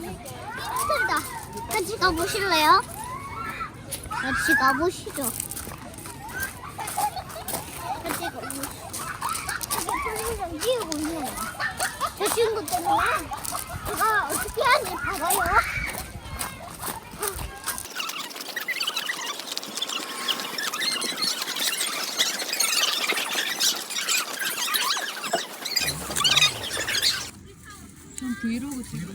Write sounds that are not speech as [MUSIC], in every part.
힘들다. 같이 가보실래요? 같이 가보시죠. 같이 가보시죠. 이게 뛰고 있는. 저 친구 때문에 제가 어떻게 하는지 봐봐요. 전 브이로그 찍어.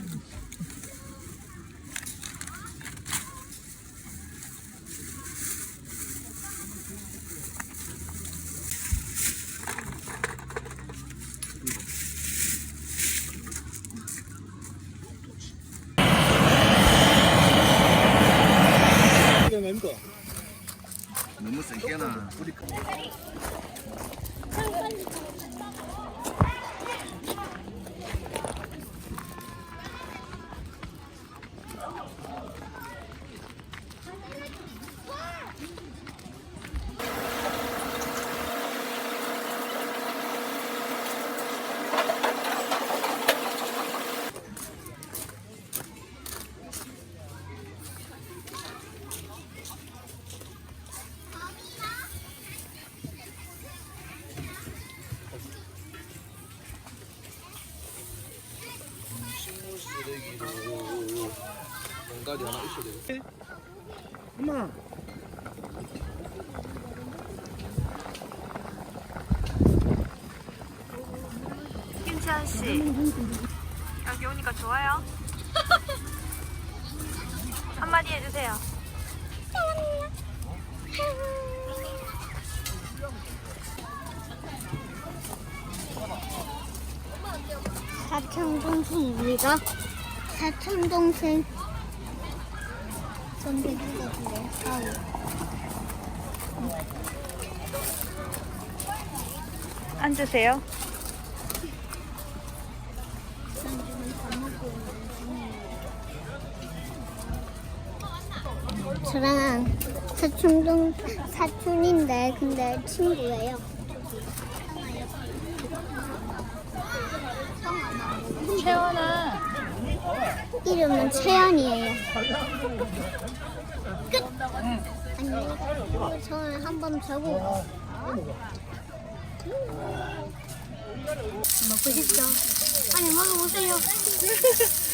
공간이 하나 있어야 되겠 엄마 김치한 씨. 여기 오니까 좋아요? [LAUGHS] 한마디 해주세요. 사촌 동생입니다. 사촌 동생. 앉으세요. 저랑 사촌 동 사촌인데 근데 친구예요. 채원아. 이름은 채연이에요. 끝. 아니, 저는 한번 자고 먹고 싶죠. 아니 먹어보세요. [LAUGHS]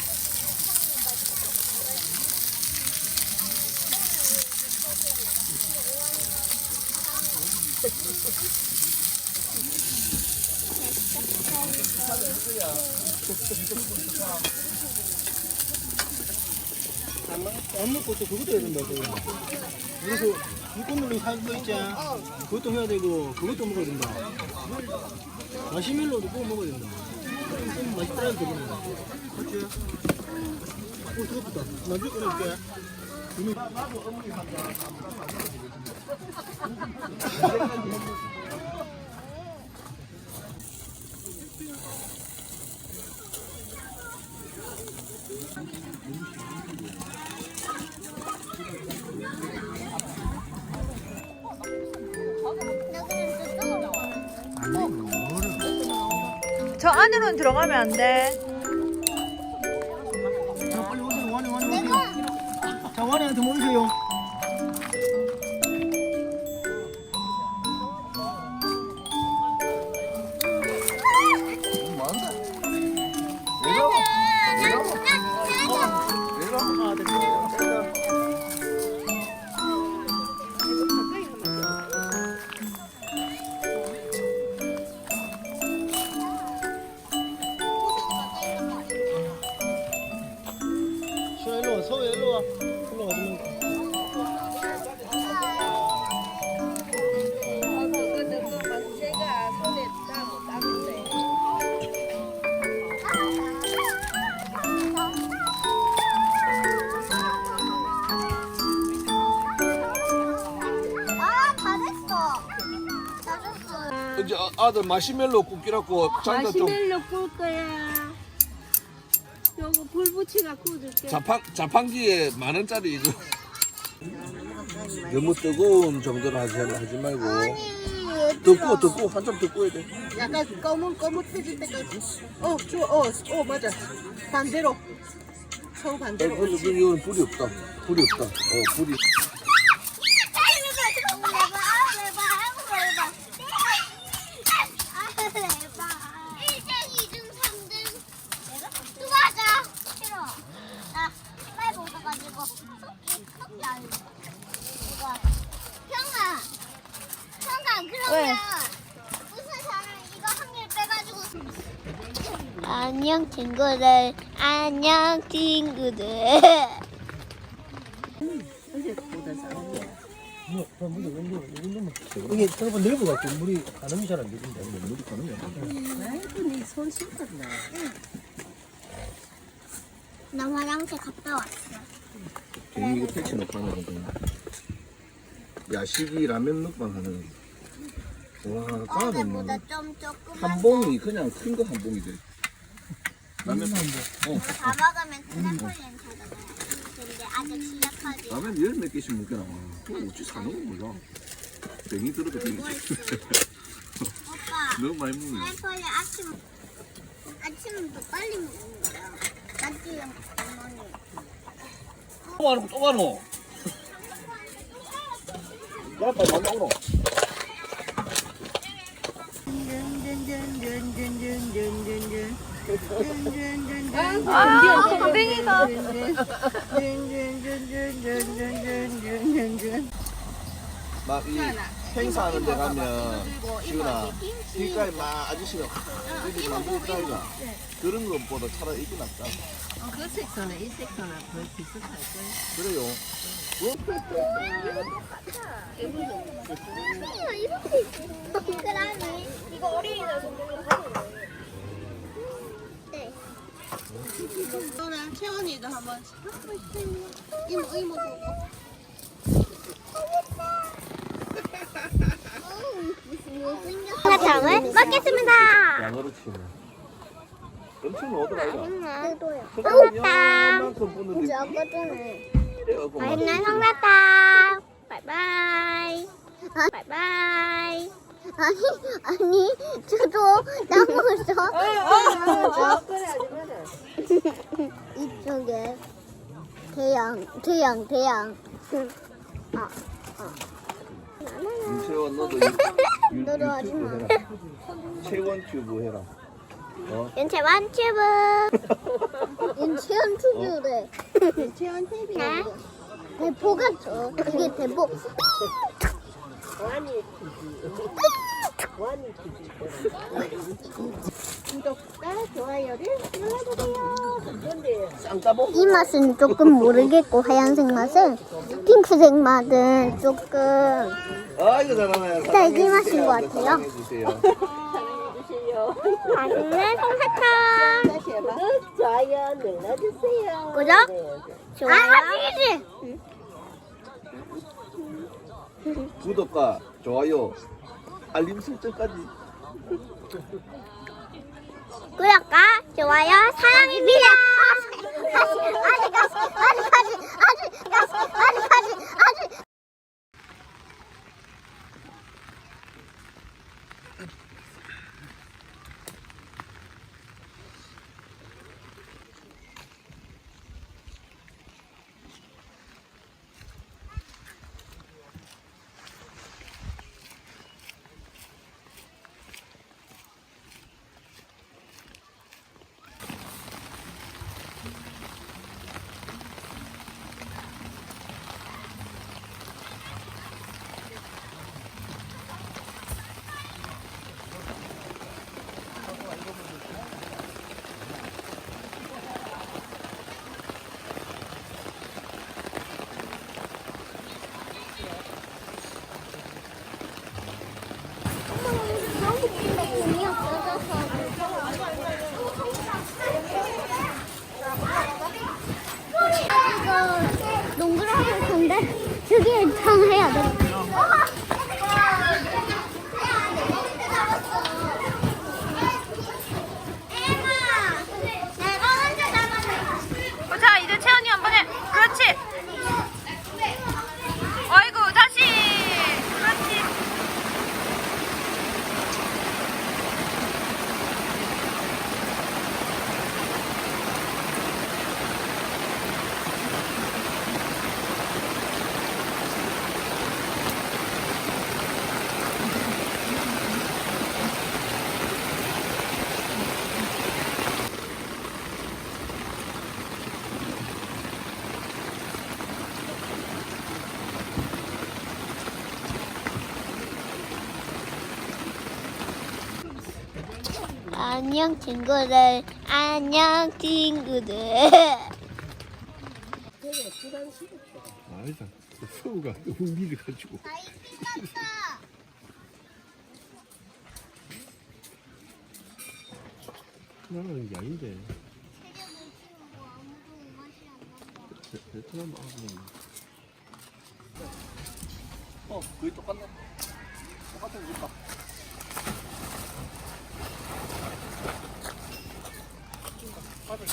안 먹고 또 그것도 해야 된다고. 그래서 불꽃놀이 사는 거 있잖아. 그것도 해야 되고, 그것도 먹어야 된다. 마시멜로도 꼭 먹어야 된다. 좀 해야 되겠네. 그렇지? 오, 뜨겁다. 나중에 꺼내줄게. 이미 저 안으로는 들어가면 안 돼. 자, 빨리 오세요. 원해, 원해, 오세요. 자, 원해한테 모이세요. 일로 와. 올라가지 말고. 아, 다 됐어. 다 됐어. 이제 아- 아들 마시멜로 굽기라고 장갑 좀 마시멜로 꿀 거야. 요거 불 붙이 갖고 줄게. 자판 자판기에 만 원짜리 이거 너무 뜨거운 정도로 하지, 하지 말고. 아니 덮고, 덮고, 한참 덮고 해야 돼. 약간 검은 검은해질 때까지. 어, 줘, 어, 어, 맞아. 반대로. 서 어, 반대로. 근데 그 이거는 불이 없다. 불이 없다. 어, 불이. 그러면 무슨 사람 이거 한 개 빼가지고 안녕 친구들 안녕 친구들 이게 생각보다 넓어갖고 물이 가늠이 잘안 되던데. 물이 가늠이 안 돼. 아이고, 니손 씻었나. 나 화장실 갔다 왔어 괜히 이거 패치 놓고 하는 거구나. 야식이 라면 먹방 하는. 와, 까는 뭐. 한 봉이 그냥 큰 거 한 봉이 돼. 라면 한 봉. 어, 다 먹으면 트램폴린 타잖아요 근데 아직 시작하지 라면 열몇 개씩 먹게 나와. 그거 어찌 사는 건 몰라. 병이 들어도 병이 오빠 [LAUGHS] 너무 많이 먹네. 트램폴린 아침 아침은 더 빨리 먹는 거야 맞지 어머니 또 가노, 또 가노. 나빠, 밥 먹노. 아, 선뱅이가. 막이 행사하는 데 가면 지훈아 길가에 막 아저씨가 여기 만들어 있다 이가 그런 것보다 차라리 이게 낫다 그 색소는 이 색소는 거의 비슷할 거예요. 그래요 이렇게 동그라미 이거 어린이들 정도면 네 그러면 채원이도 한번 이모 이모 보고 사탕을 먹겠습니다. 양으로 치네 엄청 넣어더라 이거 나도요. 맛있는 성사탕. 바이바이. 바이바이. 아니 아니 저도 나무서 [LAUGHS] 이쪽에 대양 대양 대양. 아, 윤채원 너도 유- 유- 너도 하지 유튜브 마. 해라 채원 튜브 해라 어? 윤채원 튜브. [LAUGHS] 윤채원 튜브래. 채원 TV 네? 대포 같죠? 이게 대포. [LAUGHS] 구독과 좋아요를 눌러주세요. 이 맛은 조금 모르겠고 하얀색 맛은 핑크색 맛은 조금 아 이거 잘하네 딸기 맛인 것 같아요. 사랑해주세요 맛있는 다시 해봐. 좋아요 눌러주세요. 구독 좋아요 아직이지 구독과 좋아요 알림 설정까지. 구독과 좋아요 사랑입니다 안녕 친구들. 안녕 친구들. 아니다. 서우가 너무. 아이 끝났다. 나는 게 아닌데. 베- 베트남 아버님. 어, 거의 똑같네. 똑같은 거 줄까? 밥을